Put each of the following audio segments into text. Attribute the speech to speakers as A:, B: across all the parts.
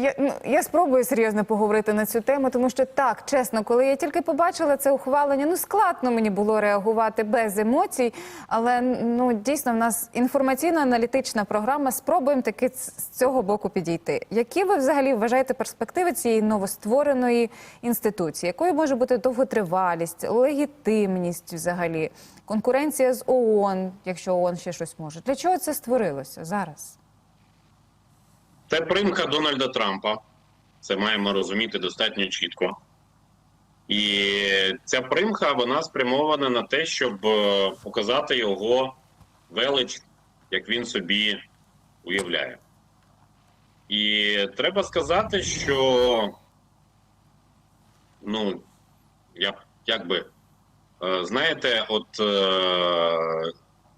A: Я, ну, я спробую серйозно поговорити на цю тему, тому що так, чесно, коли я тільки побачила це ухвалення, ну складно мені було реагувати без емоцій. Але ну дійсно в нас інформаційно-аналітична програма. Спробуємо таки з цього боку підійти. Які ви взагалі вважаєте перспективи цієї новоствореної інституції? Якою може бути довготривалість, легітимність взагалі, конкуренція з ООН, якщо ООН ще щось може? Для чого це створилося зараз?
B: Це примха Дональда Трампа. Це маємо розуміти достатньо чітко. І ця примха вона спрямована на те, щоб е, показати його велич, як він собі уявляє. І треба сказати, що ну, я як би, е, знаєте, от е,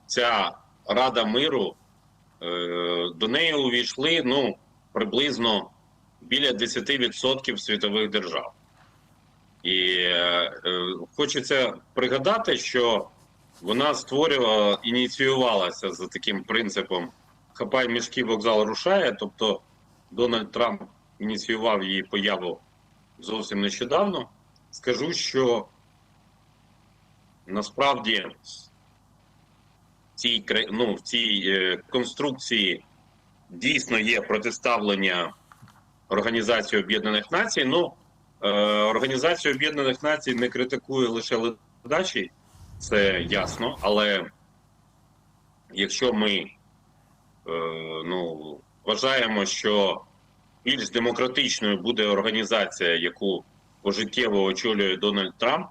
B: ця Рада миру. До неї увійшли ну, приблизно біля 10% світових держав. І е, е, хочеться пригадати, що вона створювала, ініціювалася за таким принципом хапай мішки, вокзал рушає. Тобто Дональд Трамп ініціював її появу зовсім нещодавно. Скажу, що насправді цій ну, в цій е, конструкції дійсно є протиставлення Організації Об'єднаних Націй. Ну, е, Організація Об'єднаних Націй не критикує лише ледачі, це ясно. Але якщо ми е, ну, вважаємо, що більш демократичною буде організація, яку пожиттєво очолює Дональд Трамп,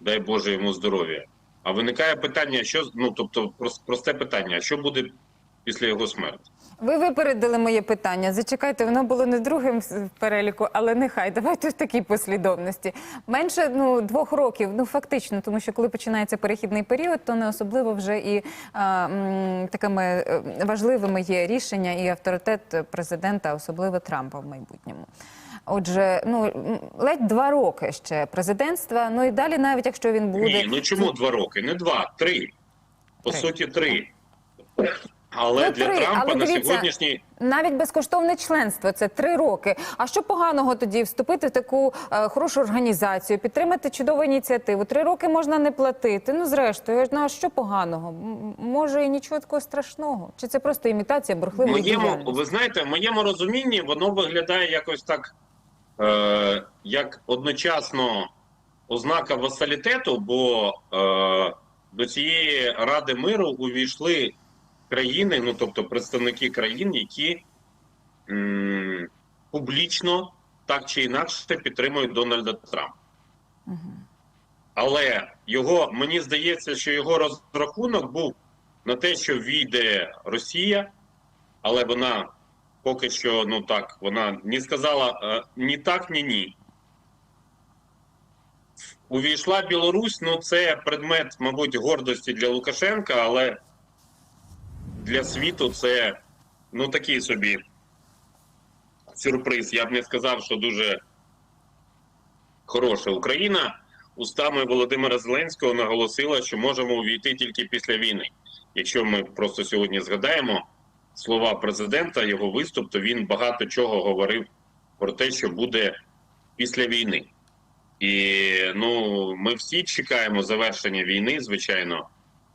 B: дай Боже йому здоров'я. А виникає питання, що ну тобто, прос- просте питання: що буде після його смерті?
A: Ви випередили моє питання. Зачекайте, воно було не другим в переліку, але нехай давайте в такій послідовності. Менше ну двох років, ну фактично, тому що коли починається перехідний період, то не особливо вже і а, м, такими е, важливими є рішення і авторитет президента, особливо Трампа в майбутньому. Отже, ну ледь два роки ще президентства. Ну і далі, навіть якщо він буде
B: Ні, ну чому два роки? Не два, три. По
A: Три.
B: суті, три. Але
A: Ну,
B: для
A: три,
B: Трампа
A: але
B: на
A: дивіться,
B: сьогоднішній
A: Навіть безкоштовне членство це три роки. А що поганого тоді вступити в таку е, хорошу організацію, підтримати чудову ініціативу? Три роки можна не платити. Ну зрештою, ну а що поганого? М- Може і нічого такого страшного? Чи це просто імітація бурхливої діяльності?
B: ви знаєте, в моєму розумінні воно виглядає якось так, е, як одночасно ознака васалітету, бо е, до цієї Ради миру увійшли країни, ну тобто представники країн, які м, публічно так чи інакше підтримують Дональда Трампа. Але його мені здається, що його розрахунок був на те, що війде Росія, але вона поки що ну так, вона не сказала е, ні так, ні ні. Увійшла Білорусь, ну це предмет, мабуть, гордості для Лукашенка, але для світу це ну такий собі сюрприз. Я б не сказав, що дуже хороша Україна устами Володимира Зеленського наголосила, що можемо увійти тільки після війни. Якщо ми просто сьогодні згадаємо слова президента, його виступ, то він багато чого говорив про те, що буде після війни. І ну, ми всі чекаємо завершення війни, звичайно,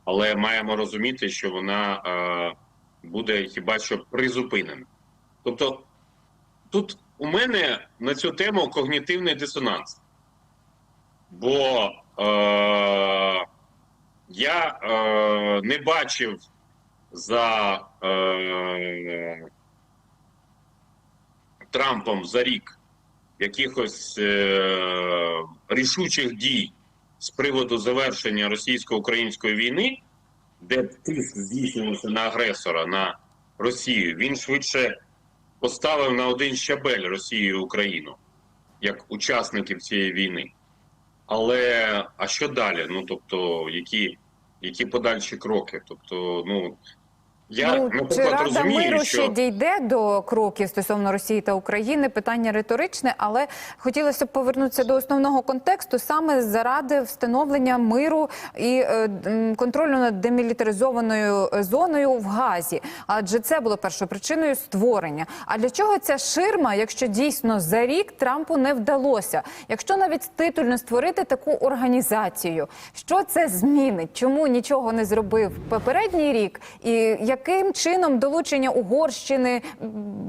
B: але маємо розуміти, що вона е, буде хіба що призупинена. Тобто, тут у мене на цю тему когнітивний дисонанс. Бо е, я е, не бачив за е, Трампом за рік якихось е, рішучих дій з приводу завершення російсько-української війни, де тиск здійснювався на агресора, на Росію, він швидше поставив на один щабель Росію і Україну як учасників цієї війни. Але а що далі? Ну тобто, які, які подальші кроки? Тобто, ну Я
A: ну, чи Рада
B: розумію,
A: миру
B: що
A: ще дійде до кроків стосовно Росії та України? Питання риторичне, але хотілося б повернутися до основного контексту саме заради встановлення миру і е, контролю над демілітаризованою зоною в Газі. Адже це було першопричиною створення. А для чого ця ширма, якщо дійсно за рік Трампу не вдалося? Якщо навіть титульно створити таку організацію, що це змінить? Чому нічого не зробив попередній рік? І яким чином долучення Угорщини,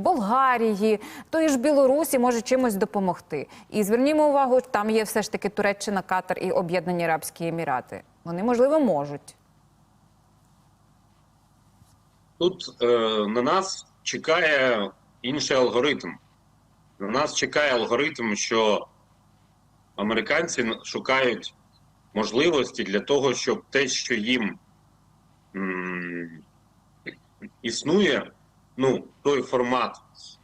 A: Болгарії, тої ж Білорусі може чимось допомогти? І звернімо увагу, там є все ж таки Туреччина, Катар і Об'єднані Арабські Емірати. Вони можливо можуть.
B: тут е, на нас чекає інший алгоритм. На нас чекає алгоритм, що американці шукають можливості для того, щоб те, що їм існує, ну, той формат,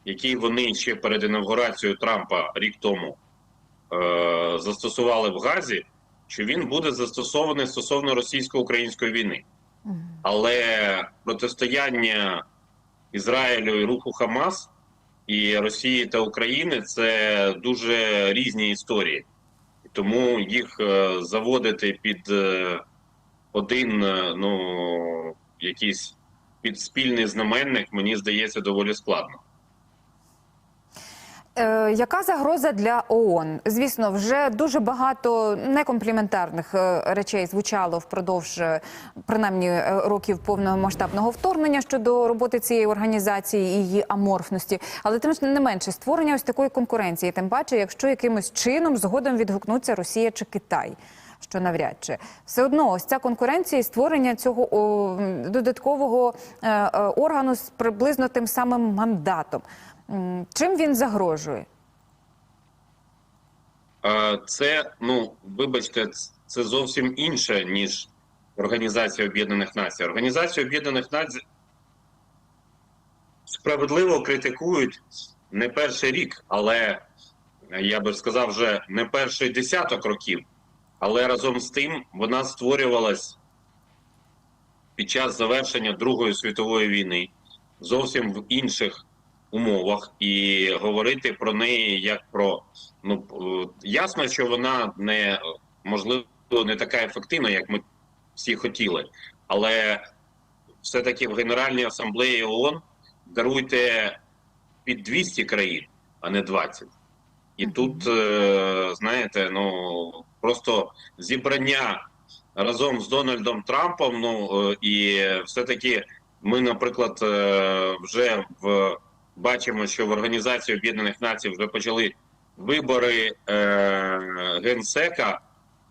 B: який вони ще перед інавгурацією Трампа рік тому е, застосували в Газі, що він буде застосований стосовно російсько-української війни. Але протистояння Ізраїлю і руху Хамас і Росії та України це дуже різні історії. Тому їх е, заводити під е, один е, ну, якийсь під спільний знаменник, мені здається, доволі складно.
A: Е, яка загроза для ООН? Звісно, вже дуже багато некомпліментарних е, речей звучало впродовж е, принаймні років повномасштабного вторгнення щодо роботи цієї організації і її аморфності. Але тим не менше створення ось такої конкуренції, тим паче, якщо якимось чином згодом відгукнуться Росія чи Китай. Що навряд чи все одно ось ця конкуренція і створення цього додаткового е, е, органу з приблизно тим самим мандатом. Чим він загрожує?
B: Це, ну, вибачте, це зовсім інше, ніж Організація Об'єднаних Націй. Організація Об'єднаних Націй справедливо критикують не перший рік, але я би сказав, вже не перший десяток років. Але разом з тим вона створювалась під час завершення Другої світової війни зовсім в інших умовах, і говорити про неї як про ну е, ясно, що вона не можливо не така ефективна, як ми всі хотіли, але все-таки в Генеральній асамблеї ООН даруйте під 200 країн, а не 20. І тут, е, знаєте, ну просто зібрання разом з Дональдом Трампом. Ну е, і все-таки ми, наприклад, е, вже в бачимо, що в Організації Об'єднаних Націй вже почали вибори е, генсека.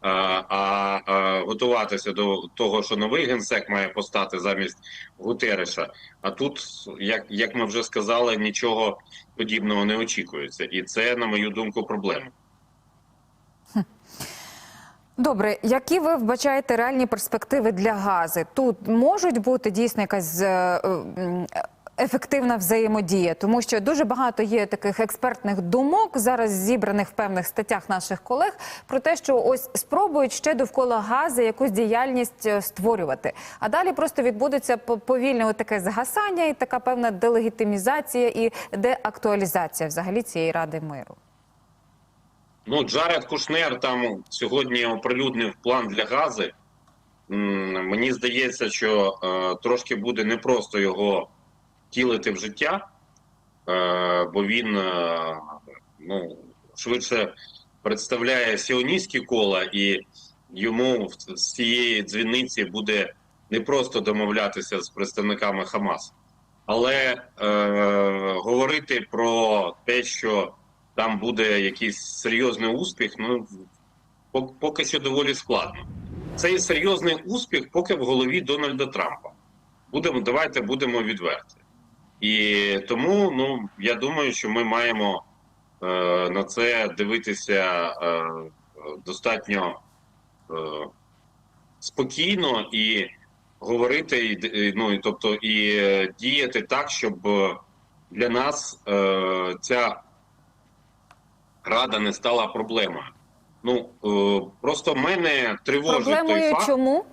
B: А, готуватися до того, що новий генсек має постати замість Гутереша. А тут, як, як ми вже сказали, нічого подібного не очікується, і це, на мою думку, проблема.
A: Добре, які ви вбачаєте реальні перспективи для гази? Тут можуть бути дійсно якась е, м, ефективна взаємодія, тому що дуже багато є таких експертних думок зараз зібраних в певних статтях наших колег про те, що ось спробують ще довкола гази якусь діяльність е, створювати. А далі просто відбудеться по- повільне таке згасання і така певна делегітимізація і деактуалізація взагалі цієї ради миру.
B: Ну, Джаред Кушнер там сьогодні оприлюднив план для гази. Мені здається, що е, трошки буде непросто його втілити в життя, е, бо він е, ну, швидше представляє сіоністські кола, і йому з цієї дзвіниці буде непросто домовлятися з представниками Хамас. Але е, говорити про те, що там буде якийсь серйозний успіх, ну поки що доволі складно. Цей серйозний успіх поки в голові Дональда Трампа. Будемо, давайте будемо відверті. І тому ну, я думаю, що ми маємо е, на це дивитися е, достатньо е, спокійно і говорити, і, ну, і, тобто, і е, діяти так, щоб для нас е, ця рада не стала проблемою. Ну е, просто мене тривожить той факт.
A: чому?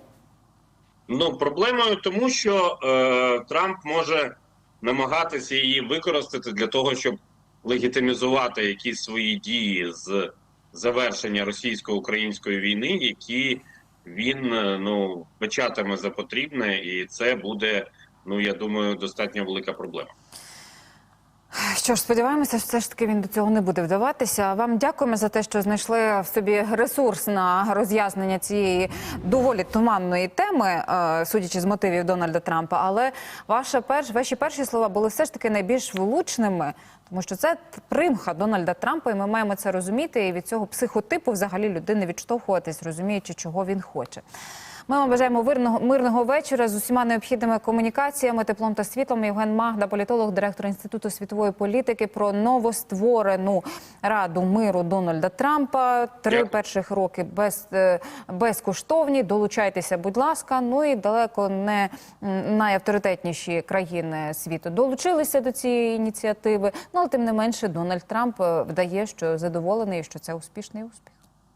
B: Ну, проблемою тому, що е, Трамп може намагатися її використати для того, щоб легітимізувати якісь свої дії з завершення російсько-української війни, які він е, ну печатиме за потрібне, і це буде, ну я думаю, достатньо велика проблема.
A: Що ж, сподіваємося, все ж таки він до цього не буде вдаватися. Вам дякуємо за те, що знайшли в собі ресурс на роз'яснення цієї доволі туманної теми, е, судячи з мотивів Дональда Трампа. Але ваша перш, ваші перші слова були все ж таки найбільш влучними, тому що це примха Дональда Трампа, і ми маємо це розуміти. І від цього психотипу взагалі людини відштовхуватись, розуміючи, чого він хоче. Ми вам бажаємо мирного, мирного вечора з усіма необхідними комунікаціями, теплом та світлом. Євген Магда, політолог, директор інституту світової політики, про новостворену раду миру Дональда Трампа. Три перших роки без, е, безкоштовні. Долучайтеся, будь ласка. Ну і далеко не найавторитетніші країни світу долучилися до цієї ініціативи. Ну але тим не менше, Дональд Трамп е, вдає, що задоволений, що це успішний успіх.